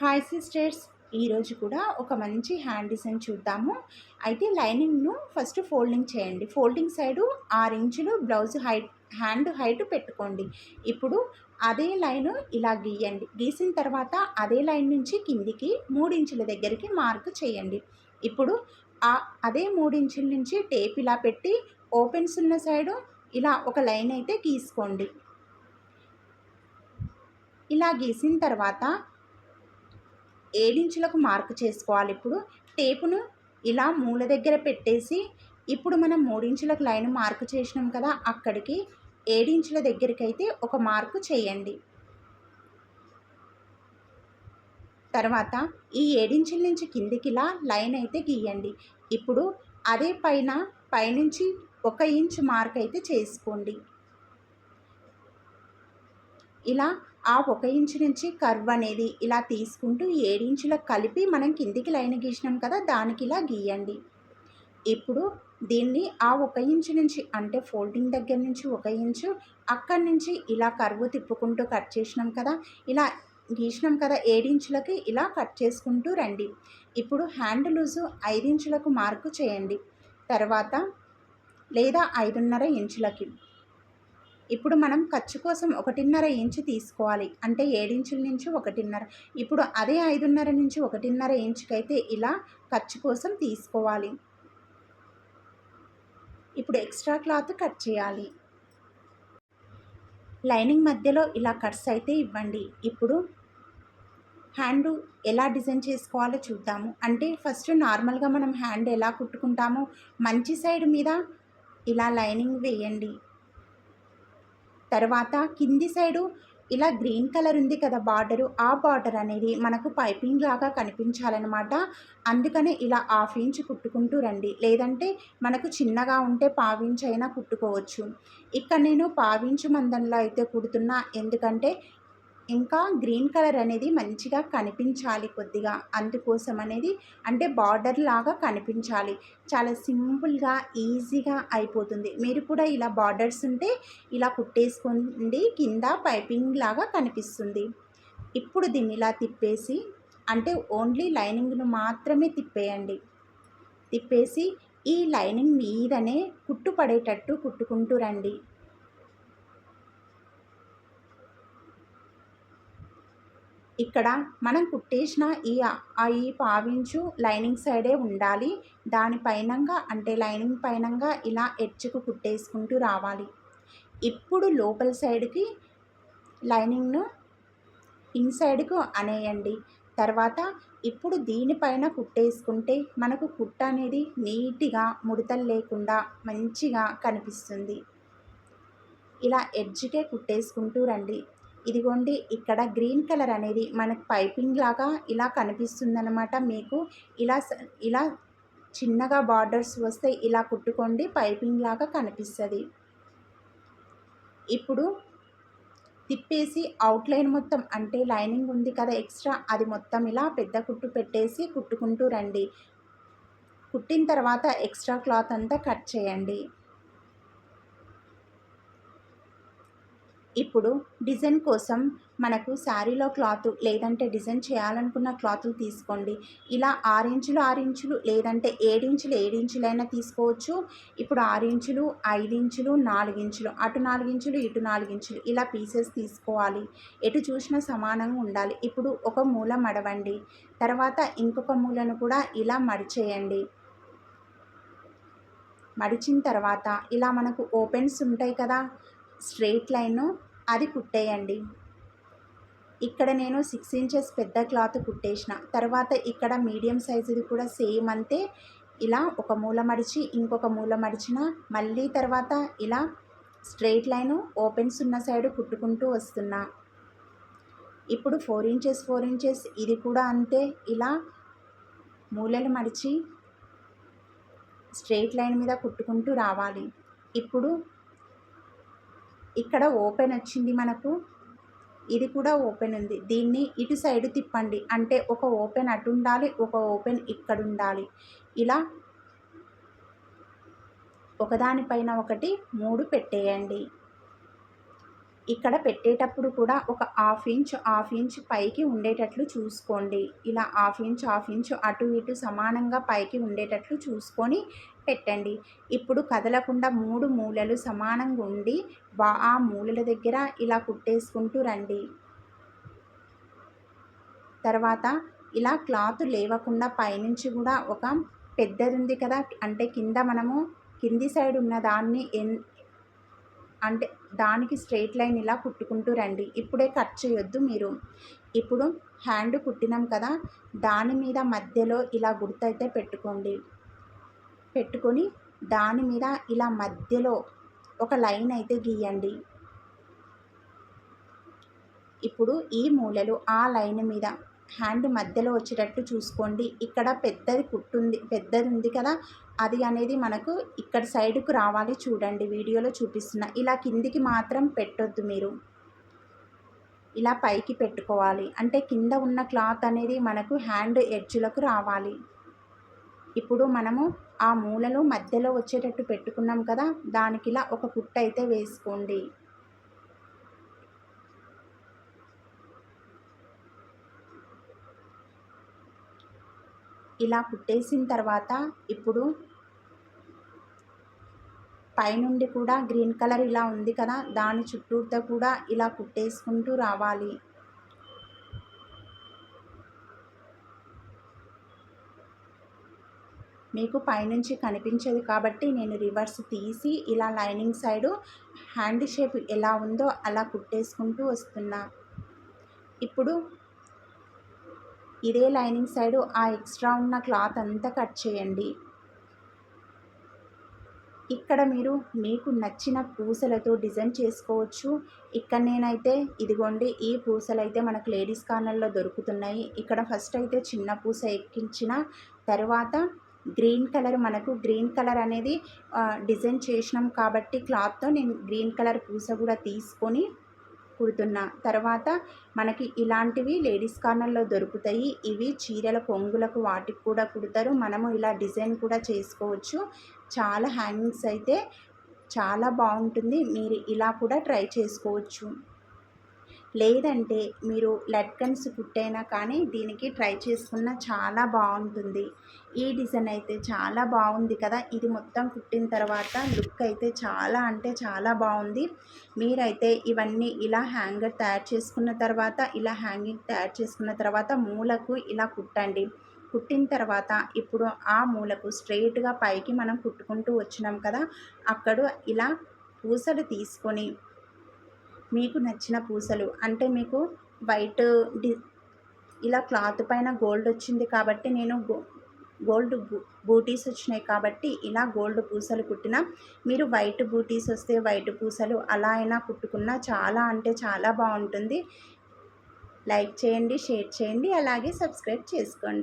Hi sisters ఈరోజు కూడా ఒక మంచి హ్యాండ్ డిజైన్ చూద్దాము. అయితే లైనింగ్ను ఫస్ట్ ఫోల్డింగ్ చేయండి. ఫోల్డింగ్ సైడు ఆరు ఇంచులు బ్లౌజ్ హైట్ హ్యాండ్ హైట్ పెట్టుకోండి. ఇప్పుడు అదే లైన్ ఇలా గీయండి. గీసిన తర్వాత అదే లైన్ నుంచి కిందికి మూడు ఇంచుల దగ్గరికి మార్క్ చేయండి. ఇప్పుడు ఆ అదే మూడు ఇంచుల నుంచి టేప్ ఇలా పెట్టి ఓపెన్స్ ఉన్న సైడు ఇలా ఒక లైన్ అయితే గీసుకోండి. ఇలా గీసిన తర్వాత ఏడించులకు మార్క్ చేసుకోవాలి. ఇప్పుడు టేపును ఇలా మూల దగ్గర పెట్టేసి ఇప్పుడు మనం మూడించులకు లైన్ మార్కు చేసినాం కదా అక్కడికి ఏడించుల దగ్గరికి అయితే ఒక మార్కు చేయండి. తర్వాత ఈ ఏడించుల నుంచి కిందికిలా లైన్ అయితే గీయండి. ఇప్పుడు అదే పైన పైనుంచి ఒక ఇంచ్ మార్క్ అయితే చేసుకోండి. ఇలా ఆ ఒక ఇంచు నుంచి కర్వ్ అనేది ఇలా తీసుకుంటూ ఏడించులకు కలిపి మనం కిందికి లైన్ గీసినాం కదా దానికి ఇలా గీయండి. ఇప్పుడు దీన్ని ఆ ఒక ఇంచు నుంచి అంటే ఫోల్డింగ్ దగ్గర నుంచి ఒక ఇంచు అక్కడి నుంచి ఇలా కర్వ్ తిప్పుకుంటూ కట్ చేసినాం కదా ఇలా గీసినాం కదా ఏడించులకి ఇలా కట్ చేసుకుంటూ రండి. ఇప్పుడు హ్యాండ్ లూజు ఐదించులకు మార్కు చేయండి. తర్వాత లేదా ఐదున్నర ఇంచులకి. ఇప్పుడు మనం ఖర్చు కోసం ఒకటిన్నర ఇంచు తీసుకోవాలి. అంటే ఏడించుల నుంచి ఒకటిన్నర. ఇప్పుడు అదే ఐదున్నర నుంచి ఒకటిన్నర ఇంచుకైతే ఇలా ఖర్చు కోసం తీసుకోవాలి. ఇప్పుడు ఎక్స్ట్రా క్లాత్ కట్ చేయాలి. లైనింగ్ మధ్యలో ఇలా కట్స్ అయితే ఇవ్వండి. ఇప్పుడు హ్యాండ్ ఎలా డిజైన్ చేసుకోవాలో చూద్దాము. అంటే ఫస్ట్ నార్మల్గా మనం హ్యాండ్ ఎలా కుట్టుకుంటామో మంచి సైడ్ మీద ఇలా లైనింగ్ వేయండి. తర్వాత కింది సైడు ఇలా గ్రీన్ కలర్ ఉంది కదా బార్డరు ఆ బార్డర్ అనేది మనకు పైపింగ్ లాగా కనిపించాలన్నమాట. అందుకనే ఇలా హాఫ్ ఇంచ్ కుట్టుకుంటూ రండి. లేదంటే మనకు చిన్నగా ఉంటే పావించ్ అయినా కుట్టుకోవచ్చు. ఇక్కడ నేను పావించు మందంలో అయితే కుడుతున్నా. ఎందుకంటే ఇంకా గ్రీన్ కలర్ అనేది మంచిగా కనిపించాలి కొద్దిగా అందుకోసం అనేది. అంటే బార్డర్ లాగా కనిపించాలి. చాలా సింపుల్గా ఈజీగా అయిపోతుంది. మీరు కూడా ఇలా బార్డర్స్ ఉంటే ఇలా కుట్టేసుకోండి. కింద పైపింగ్ లాగా కనిపిస్తుంది. ఇప్పుడు దీన్ని ఇలా తిప్పేసి అంటే ఓన్లీ లైనింగ్ను మాత్రమే తిప్పేయండి. తిప్పేసి ఈ లైనింగ్ మీదనే కుట్టు పడేటట్టు కుట్టుకుంటూ రండి. ఇక్కడ మనం కుట్టేసిన ఈ ఈ పావించు లైనింగ్ సైడే ఉండాలి. దాని పైనంగా అంటే లైనింగ్ పైనంగా ఇలా ఎడ్జ్కు కుట్టేసుకుంటూ రావాలి. ఇప్పుడు లోపల సైడ్కి లైనింగ్ను ఇన్సైడ్కు అనేయండి. తర్వాత ఇప్పుడు దీనిపైన కుట్టేసుకుంటే మనకు కుట్ట అనేది నీట్గా ముడతలు లేకుండా మంచిగా కనిపిస్తుంది. ఇలా ఎడ్జ్కే కుట్టేసుకుంటూ రండి. ఇదిగోండి ఇక్కడ గ్రీన్ కలర్ అనేది మనకు పైపింగ్ లాగా ఇలా కనిపిస్తుందన్నమాట. మీకు ఇలా ఇలా చిన్నగా బార్డర్స్ వస్తే ఇలా కుట్టుకోండి పైపింగ్ లాగా కనిపిస్తుంది. ఇప్పుడు తిప్పేసి అవుట్లైన్ మొత్తం అంటే లైనింగ్ ఉంది కదా ఎక్స్ట్రా అది మొత్తం ఇలా పెద్ద కుట్టు పెట్టేసి కుట్టుకుంటూ రండి. కుట్టిన తర్వాత ఎక్స్ట్రా క్లాత్ అంతా కట్ చేయండి. ఇప్పుడు డిజైన్ కోసం మనకు శారీలో క్లాత్ లేదంటే డిజైన్ చేయాలనుకున్న క్లాతులు తీసుకోండి. ఇలా ఆరించులు ఆరించులు లేదంటే ఏడించులు ఏడించులైనా తీసుకోవచ్చు. ఇప్పుడు ఆరించులు ఐదించులు నాలుగించులు అటు నాలుగించులు ఇటు నాలుగించులు ఇలా పీసెస్ తీసుకోవాలి. ఎటు చూసినా సమానంగా ఉండాలి. ఇప్పుడు ఒక మూల మడవండి. తర్వాత ఇంకొక మూలను కూడా ఇలా మడిచేయండి. మడిచిన తర్వాత ఇలా మనకు ఓపెన్స్ ఉంటాయి కదా. స్ట్రెయిట్ లైన్ అది కుట్టేయండి. ఇక్కడ నేను సిక్స్ ఇంచెస్ పెద్ద క్లాత్ కుట్టేసిన. తర్వాత ఇక్కడ మీడియం సైజుది కూడా సేమ్ అంతే. ఇలా ఒక మూల మడిచి ఇంకొక మూల మడిచిన మళ్ళీ తర్వాత ఇలా స్ట్రెయిట్ లైను ఓపెన్స్ ఉన్న సైడ్ కుట్టుకుంటూ వస్తున్నా. ఇప్పుడు ఫోర్ ఇంచెస్ ఫోర్ ఇంచెస్ ఇది కూడా అంతే. ఇలా మూలలు మడిచి స్ట్రెయిట్ లైన్ మీద కుట్టుకుంటూ రావాలి. ఇప్పుడు ఇక్కడ ఓపెన్ వచ్చింది మనకు. ఇది కూడా ఓపెన్ ఉంది. దీన్ని ఇటు సైడ్ తిప్పండి. అంటే ఒక ఓపెన్ అటు ఉండాలి ఒక ఓపెన్ ఇక్కడ ఉండాలి. ఇలా ఒకదానిపైన ఒకటి మూడు పెట్టేయండి. ఇక్కడ పెట్టేటప్పుడు కూడా ఒక హాఫ్ ఇంచ్ హాఫ్ ఇంచ్ పైకి ఉండేటట్లు చూసుకోండి. ఇలా హాఫ్ ఇంచ్ హాఫ్ ఇంచ్ అటు ఇటు సమానంగా పైకి ఉండేటట్లు చూసుకొని పెట్టండి. ఇప్పుడు కదలకుండా మూడు మూలలు సమానంగా ఉండి వా ఆ మూలల దగ్గర ఇలా కుట్టేసుకుంటూ రండి. తర్వాత ఇలా క్లాత్ లేవకుండా పైనుంచి కూడా ఒక పెద్దది ఉంది కదా అంటే కింద మనము కింది సైడ్ ఉన్న దాన్ని ఎన్ అంటే దానికి స్ట్రైట్ లైన్ ఇలా కుట్టుకుంటూ రండి. ఇప్పుడే కట్ చేయొద్దు మీరు. ఇప్పుడు హ్యాండ్ కుట్టినాం కదా దాని మీద మధ్యలో ఇలా గుర్తైతే పెట్టుకోండి. పెట్టుకొని దాని మీద ఇలా మధ్యలో ఒక లైన్ అయితే గీయండి. ఇప్పుడు ఈ మూలలు ఆ లైన్ మీద హ్యాండ్ మధ్యలో వచ్చేటట్టు చూసుకోండి. ఇక్కడ పెద్దది కుట్టుంది పెద్దది ఉంది కదా అది అనేది మనకు ఇక్కడ సైడ్కు రావాలి చూడండి. వీడియోలో చూపిస్తున్న ఇలా కిందికి మాత్రం పెట్టొద్దు మీరు. ఇలా పైకి పెట్టుకోవాలి. అంటే కింద ఉన్న క్లాత్ అనేది మనకు హ్యాండ్ ఎడ్జ్లకు రావాలి. ఇప్పుడు మనము ఆ మూలలో మధ్యలో వచ్చేటట్టు పెట్టుకున్నాం కదా దానికి ఇలా ఒక కుట్ట అయితే వేసుకోండి. ఇలా కుట్టేసిన తర్వాత ఇప్పుడు పైనుండి కూడా గ్రీన్ కలర్ ఇలా ఉంది కదా దాని చుట్టూతో కూడా ఇలా కుట్టేసుకుంటూ రావాలి. మీకు పైనుంచి కనిపించదు కాబట్టి నేను రివర్స్ తీసి ఇలా లైనింగ్ సైడు హ్యాండ్ షేప్ ఎలా ఉందో అలా కుట్టేసుకుంటూ వస్తున్నా. ఇప్పుడు ఇదే లైనింగ్ సైడు ఆ ఎక్స్ట్రా ఉన్న క్లాత్ అంతా కట్ చేయండి. ఇక్కడ మీరు మీకు నచ్చిన పూసలతో డిజైన్ చేసుకోవచ్చు. ఇక్కడ నేనైతే ఇదిగోండి ఈ పూసలు అయితే మనకు లేడీస్ కార్నర్లో దొరుకుతున్నాయి. ఇక్కడ ఫస్ట్ అయితే చిన్న పూస ఎక్కించిన తర్వాత గ్రీన్ కలర్ మనకు గ్రీన్ కలర్ అనేది డిజైన్ చేసినాం కాబట్టి క్లాత్తో నేను గ్రీన్ కలర్ పూస కూడా తీసుకొని కుడుతున్నా. తర్వాత మనకి ఇలాంటివి లేడీస్ కార్నర్లో దొరుకుతాయి. ఇవి చీరల కొంగులకు వాటికి కూడా కుడతారు. మనము ఇలా డిజైన్ కూడా చేసుకోవచ్చు. చాలా హ్యాంగింగ్స్ అయితే చాలా బాగుంటుంది. మీరు ఇలా కూడా ట్రై చేసుకోవచ్చు. లేదంటే మీరు లట్కన్స్ కుట్టైనా కానీ దీనికి ట్రై చేసుకున్న చాలా బాగుంటుంది. ఈ డిజైన్ అయితే చాలా బాగుంది కదా. ఇది మొత్తం కుట్టిన తర్వాత లుక్ అయితే చాలా అంటే చాలా బాగుంది. మీరైతే ఇవన్నీ ఇలా హ్యాంగర్ తయారు చేసుకున్న తర్వాత ఇలా హ్యాంగింగ్ తయారు చేసుకున్న తర్వాత మూలకు ఇలా కుట్టండి. కుట్టిన తర్వాత ఇప్పుడు ఆ మూలకు స్ట్రైట్గా పైకి మనం కుట్టుకుంటూ వచ్చినాం కదా. అక్కడ ఇలా పూసలు తీసుకొని మీకు నచ్చిన పూసలు. అంటే మీకు వైట్ డి ఇలా క్లాత్ పైన గోల్డ్ వచ్చింది కాబట్టి నేను గో గోల్డ్ బూటీస్ వచ్చినాయి కాబట్టి ఇలా గోల్డ్ పూసలు కుట్టిన మీరు వైట్ బూటీస్ వస్తే వైట్ పూసలు అలా అయినా కుట్టుకున్నా చాలా అంటే చాలా బాగుంటుంది. లైక్ చేయండి షేర్ చేయండి అలాగే సబ్స్క్రైబ్ చేసుకోండి.